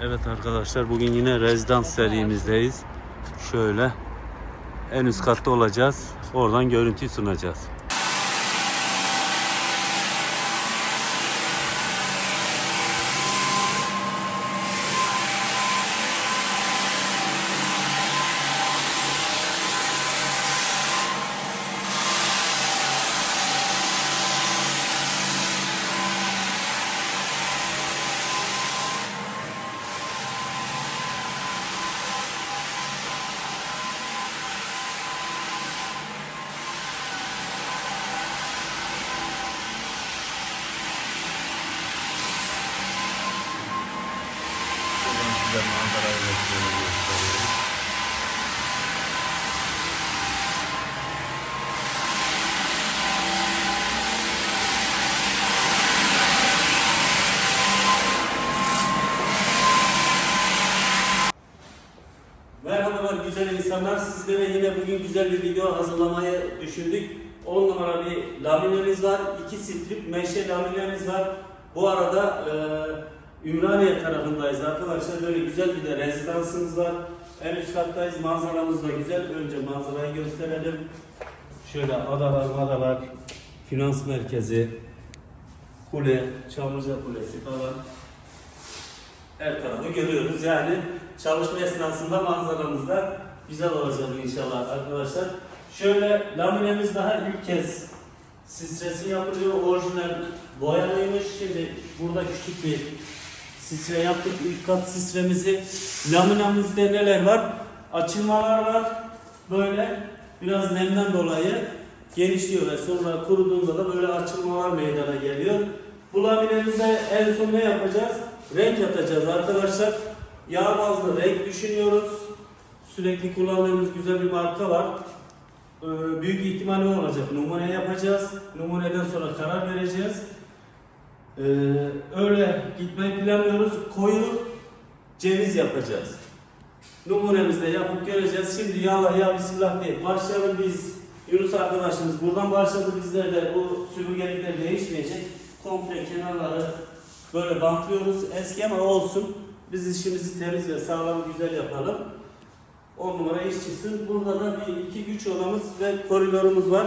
Evet arkadaşlar bugün yine rezidans serimizdeyiz. Şöyle en üst katta olacağız. Oradan görüntüyü sunacağız. Merhabalar güzel insanlar. Sizlere yine bugün güzel bir video hazırlamayı düşündük. 10 numara bir laminemiz var. 2 strip meşe laminemiz var. Bu arada e, Ümraniye tarafındayız arkadaşlar. Böyle güzel bir de rezidansımız var. En üst kattayız. Manzaramız da güzel. Önce manzarayı gösterelim. Şöyle adalar, madalar, finans merkezi, kule, Çamlıca Kulesi falan her tarafı görüyoruz. Yani çalışma esnasında manzaramız da güzel olacak inşallah arkadaşlar. Şöyle laminemiz daha ilk kez sistresi yapılıyor. Orijinal boyalıymış. Şimdi burada küçük bir sisre yaptık. İlk kat sistremizi. Laminamızda neler var? Açılmalar var. Böyle biraz nemden dolayı genişliyor ve sonra kuruduğunda da böyle açılmalar meydana geliyor. Bu laminemize en son ne yapacağız? Renk atacağız arkadaşlar. Yağ bazlı renk düşünüyoruz. Sürekli kullandığımız güzel bir marka var. Ee, büyük ihtimalle olacak. Numune yapacağız. Numuneden sonra karar vereceğiz. Ee, öyle gitmeyi planlıyoruz. Koyu ceviz yapacağız. Numunemizde yapıp göreceğiz. Şimdi ya Allah ya Bismillah diye başlayalım biz. Yunus arkadaşımız buradan başladı. Bizler de bu süpürgelikler değişmeyecek. Komple kenarları böyle bantlıyoruz. Eski ama olsun. Biz işimizi temiz ve sağlam güzel yapalım. 10 numara iş çıksın. Burada da bir iki güç odamız ve koridorumuz var.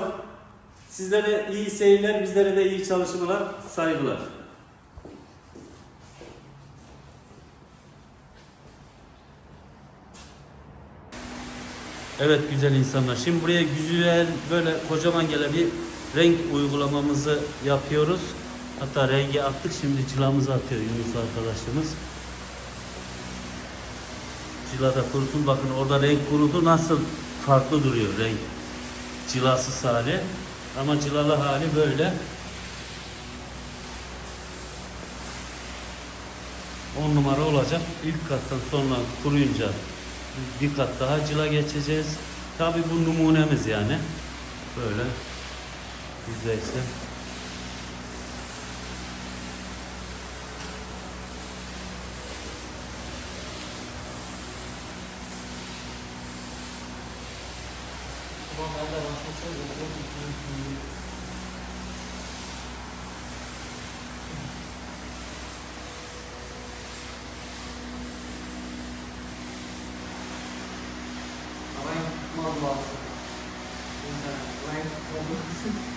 Sizlere iyi seyirler, bizlere de iyi çalışmalar, saygılar. Evet güzel insanlar. Şimdi buraya güzel böyle kocaman gelen bir renk uygulamamızı yapıyoruz. Hatta rengi attık şimdi cilamızı atıyor Yunus arkadaşımız. Cila da kurusun bakın orada renk kurudu nasıl farklı duruyor renk. Cilasız hali ama cilalı hali böyle. 10 numara olacak. İlk kattan sonra kuruyunca bir kat daha cila geçeceğiz. Tabi bu numunemiz yani. Böyle. Yüzeyse. Tamam ben. Renk mazlası. Renk mazlası.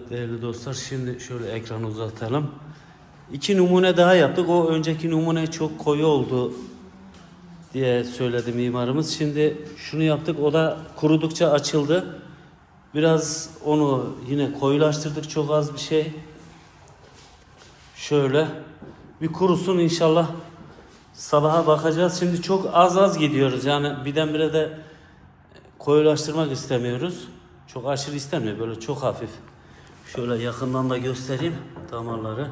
Evet değerli dostlar şimdi şöyle ekranı uzatalım. İki numune daha yaptık. O önceki numune çok koyu oldu. diye söyledi mimarımız. Şimdi şunu yaptık. O da kurudukça açıldı. Biraz onu yine koyulaştırdık çok az bir şey. Şöyle bir kurusun inşallah. Sabaha bakacağız. Şimdi çok az az gidiyoruz. Yani birdenbire de koyulaştırmak istemiyoruz. Çok aşırı istemiyor. Böyle çok hafif. Şöyle yakından da göstereyim damarları.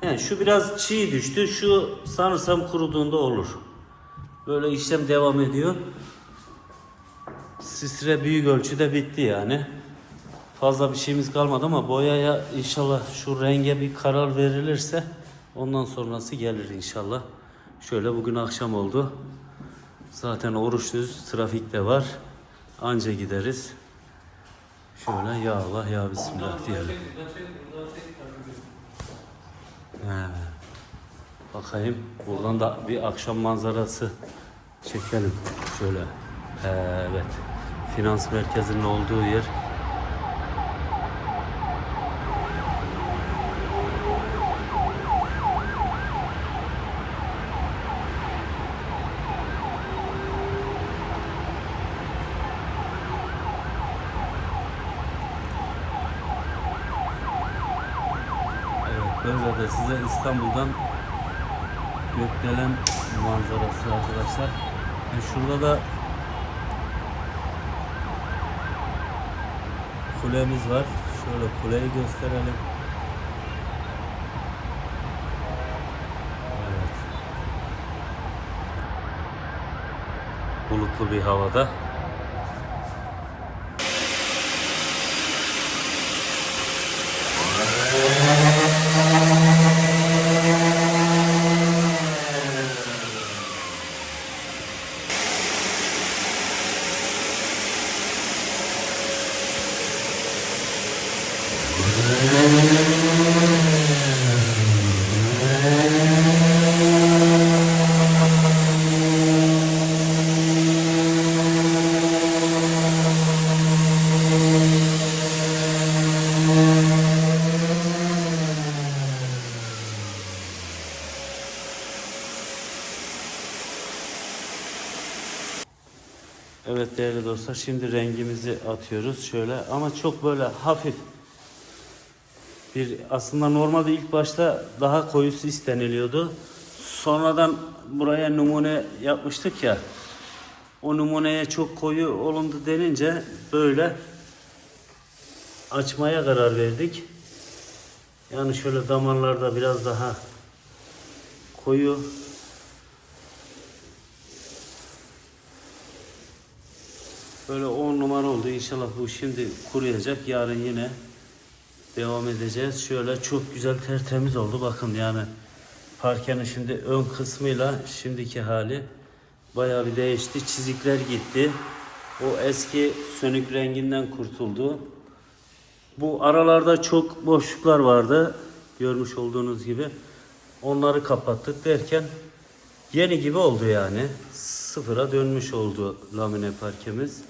He, şu biraz çiğ düştü. Şu sanırsam kuruduğunda olur. Böyle işlem devam ediyor. Sistre büyük ölçüde bitti yani. Fazla bir şeyimiz kalmadı ama boyaya inşallah şu renge bir karar verilirse ondan sonrası gelir inşallah. Şöyle bugün akşam oldu. Zaten oruçluyuz. Trafik de var. Anca gideriz. Şöyle ya Allah ya Bismillah diyelim. He. Bakayım buradan da bir akşam manzarası çekelim. Şöyle. Evet. Finans merkezinin olduğu yer. Böyle de size İstanbul'dan gökdelen manzarası arkadaşlar. E, şurada da kulemiz var. Şöyle kuleyi gösterelim. Evet. Bulutlu bir havada. Evet değerli dostlar şimdi rengimizi atıyoruz şöyle ama çok böyle hafif bir aslında normalde ilk başta daha koyusu isteniliyordu. Sonradan buraya numune yapmıştık ya. O numuneye çok koyu olundu denince böyle açmaya karar verdik. Yani şöyle damarlarda biraz daha koyu Böyle 10 numara oldu. İnşallah bu şimdi kuruyacak. Yarın yine devam edeceğiz. Şöyle çok güzel tertemiz oldu. Bakın yani parkenin şimdi ön kısmıyla şimdiki hali bayağı bir değişti. Çizikler gitti. O eski sönük renginden kurtuldu. Bu aralarda çok boşluklar vardı. Görmüş olduğunuz gibi. Onları kapattık derken yeni gibi oldu yani. Sıfıra dönmüş oldu lamine parkemiz.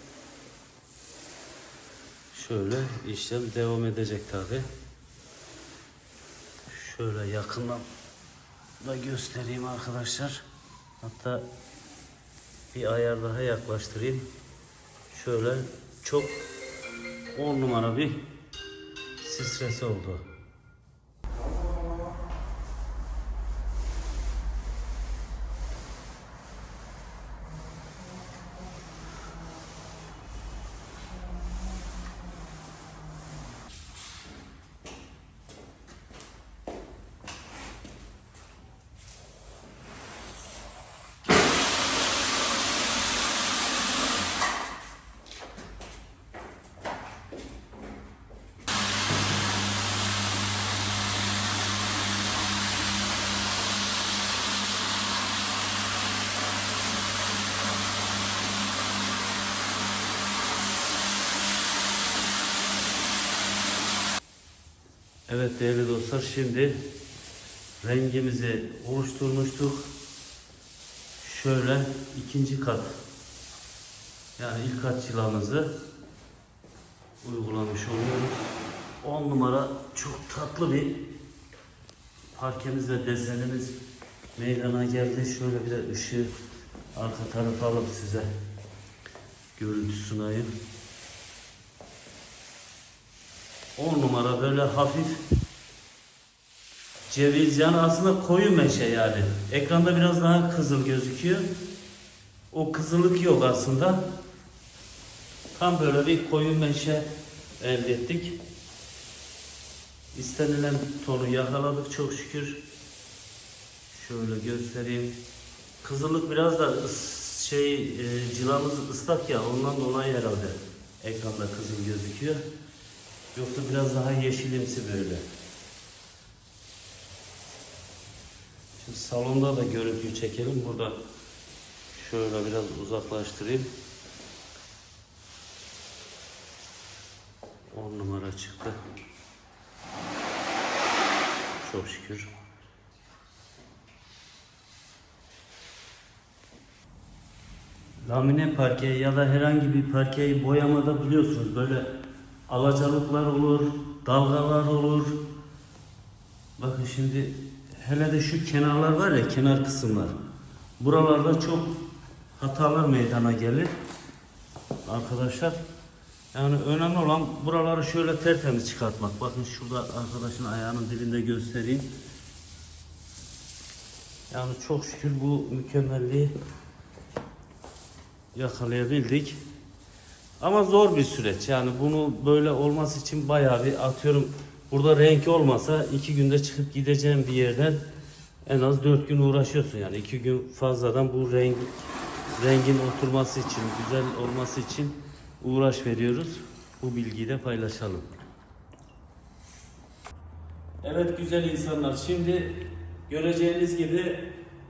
Şöyle işlem devam edecek tabi. Şöyle yakından da göstereyim arkadaşlar. Hatta bir ayar daha yaklaştırayım. Şöyle çok 10 numara bir stresi oldu. Evet değerli dostlar şimdi rengimizi oluşturmuştuk. Şöyle ikinci kat yani ilk kat çılamızı uygulamış oluyoruz. 10 numara çok tatlı bir parkemiz ve desenimiz meydana geldi. Şöyle bir de ışığı Arka tarafı alıp size görüntü sunayım. 10 numara böyle hafif ceviz yani aslında koyu meşe yani. Ekranda biraz daha kızıl gözüküyor. O kızılık yok aslında. Tam böyle bir koyu meşe elde ettik. İstenilen tonu yakaladık çok şükür. Şöyle göstereyim. Kızılık biraz da şey e, cilamız ıslak ya ondan dolayı herhalde ekranda kızıl gözüküyor. Yoksa biraz daha yeşilimsi böyle. Şimdi salonda da görüntüyü çekelim. Burada şöyle biraz uzaklaştırayım. 10 numara çıktı. Çok şükür. Lamine parke ya da herhangi bir parkeyi boyamada biliyorsunuz böyle alacalıklar olur, dalgalar olur. Bakın şimdi hele de şu kenarlar var ya kenar kısımlar. Buralarda çok hatalar meydana gelir. Arkadaşlar yani önemli olan buraları şöyle tertemiz çıkartmak. Bakın şurada arkadaşın ayağının dibinde göstereyim. Yani çok şükür bu mükemmelliği yakalayabildik. Ama zor bir süreç. Yani bunu böyle olması için bayağı bir atıyorum burada renk olmasa iki günde çıkıp gideceğim bir yerden en az dört gün uğraşıyorsun. Yani iki gün fazladan bu renk rengin oturması için, güzel olması için uğraş veriyoruz. Bu bilgiyi de paylaşalım. Evet güzel insanlar. Şimdi göreceğiniz gibi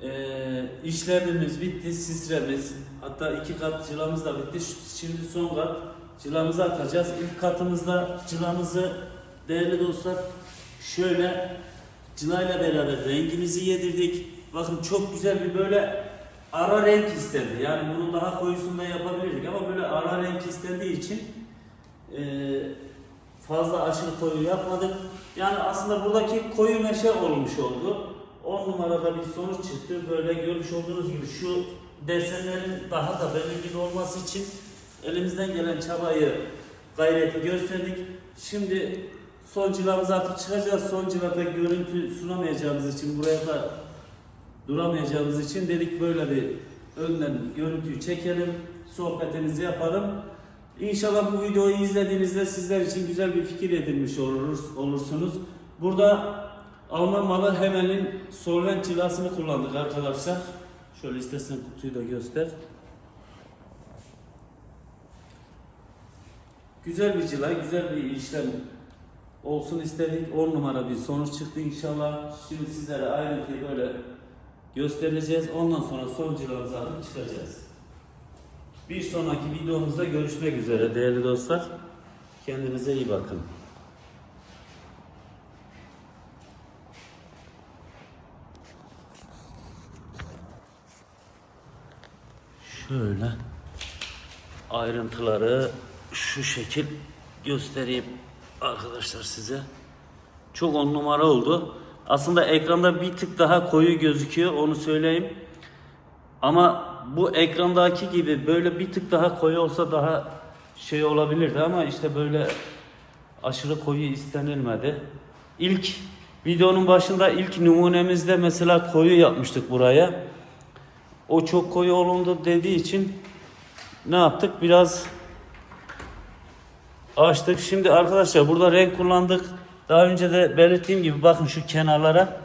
eee işlemimiz bitti. Sistremiz hatta iki kat cılamız da bitti. Şimdi son kat cılamızı atacağız. İlk katımızda cılamızı değerli dostlar şöyle cılayla beraber rengimizi yedirdik. Bakın çok güzel bir böyle ara renk istendi. Yani bunun daha koyusunu da yapabilirdik ama böyle ara renk istendiği için eee fazla aşırı koyu yapmadık. Yani aslında buradaki koyu meşe olmuş oldu. 10 numarada bir sonuç çıktı. Böyle görmüş olduğunuz gibi şu desenlerin daha da belirgin olması için elimizden gelen çabayı, gayreti gösterdik. Şimdi son cilamızı atıp çıkacağız. Son cilada görüntü sunamayacağımız için buraya da duramayacağımız için dedik böyle bir önden görüntüyü çekelim, sohbetimizi yapalım. İnşallah bu videoyu izlediğinizde sizler için güzel bir fikir edinmiş olursunuz. Burada Alman malı Hemel'in solvent cilasını kullandık arkadaşlar. Şöyle istersen kutuyu da göster. Güzel bir cila, güzel bir işlem olsun istedik. 10 numara bir sonuç çıktı inşallah. Şimdi sizlere ayrıntıyı böyle göstereceğiz. Ondan sonra son cilamızı alıp çıkacağız. Bir sonraki videomuzda görüşmek üzere değerli dostlar. Kendinize iyi bakın. Şöyle ayrıntıları şu şekil göstereyim arkadaşlar size. Çok on numara oldu. Aslında ekranda bir tık daha koyu gözüküyor onu söyleyeyim. Ama bu ekrandaki gibi böyle bir tık daha koyu olsa daha şey olabilirdi ama işte böyle aşırı koyu istenilmedi. İlk videonun başında ilk numunemizde mesela koyu yapmıştık buraya. O çok koyu olundu dediği için ne yaptık? Biraz açtık. Şimdi arkadaşlar burada renk kullandık. Daha önce de belirttiğim gibi bakın şu kenarlara.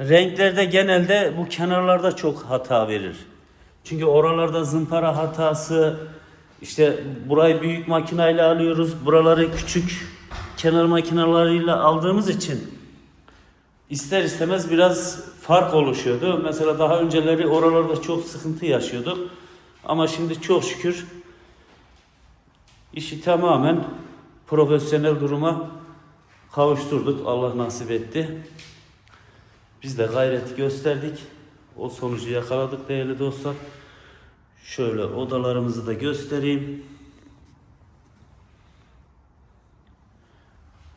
Renklerde genelde bu kenarlarda çok hata verir. Çünkü oralarda zımpara hatası, işte burayı büyük makineyle alıyoruz. Buraları küçük kenar makinalarıyla aldığımız için ister istemez biraz fark oluşuyordu. Mesela daha önceleri oralarda çok sıkıntı yaşıyorduk. Ama şimdi çok şükür işi tamamen profesyonel duruma kavuşturduk. Allah nasip etti. Biz de gayret gösterdik. O sonucu yakaladık değerli dostlar. Şöyle odalarımızı da göstereyim.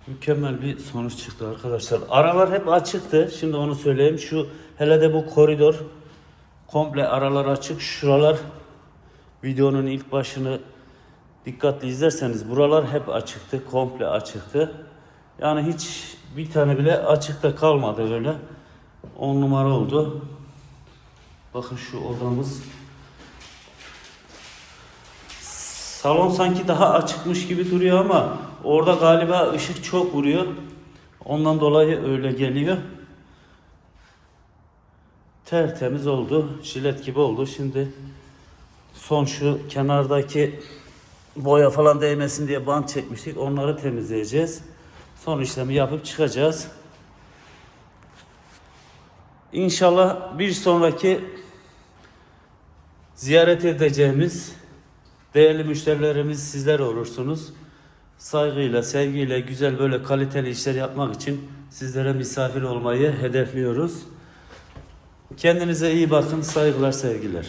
Mükemmel bir sonuç çıktı arkadaşlar. Aralar hep açıktı. Şimdi onu söyleyeyim. Şu hele de bu koridor Komple aralar açık. Şuralar videonun ilk başını dikkatli izlerseniz buralar hep açıktı. Komple açıktı. Yani hiç bir tane bile açıkta kalmadı öyle. 10 numara oldu. Bakın şu odamız. Salon sanki daha açıkmış gibi duruyor ama orada galiba ışık çok vuruyor. Ondan dolayı öyle geliyor. Tertemiz oldu. Jilet gibi oldu. Şimdi son şu kenardaki boya falan değmesin diye bant çekmiştik. Onları temizleyeceğiz. Son işlemi yapıp çıkacağız. İnşallah bir sonraki ziyaret edeceğimiz değerli müşterilerimiz sizler olursunuz. Saygıyla, sevgiyle, güzel böyle kaliteli işler yapmak için sizlere misafir olmayı hedefliyoruz. Kendinize iyi bakın. Saygılar, sevgiler.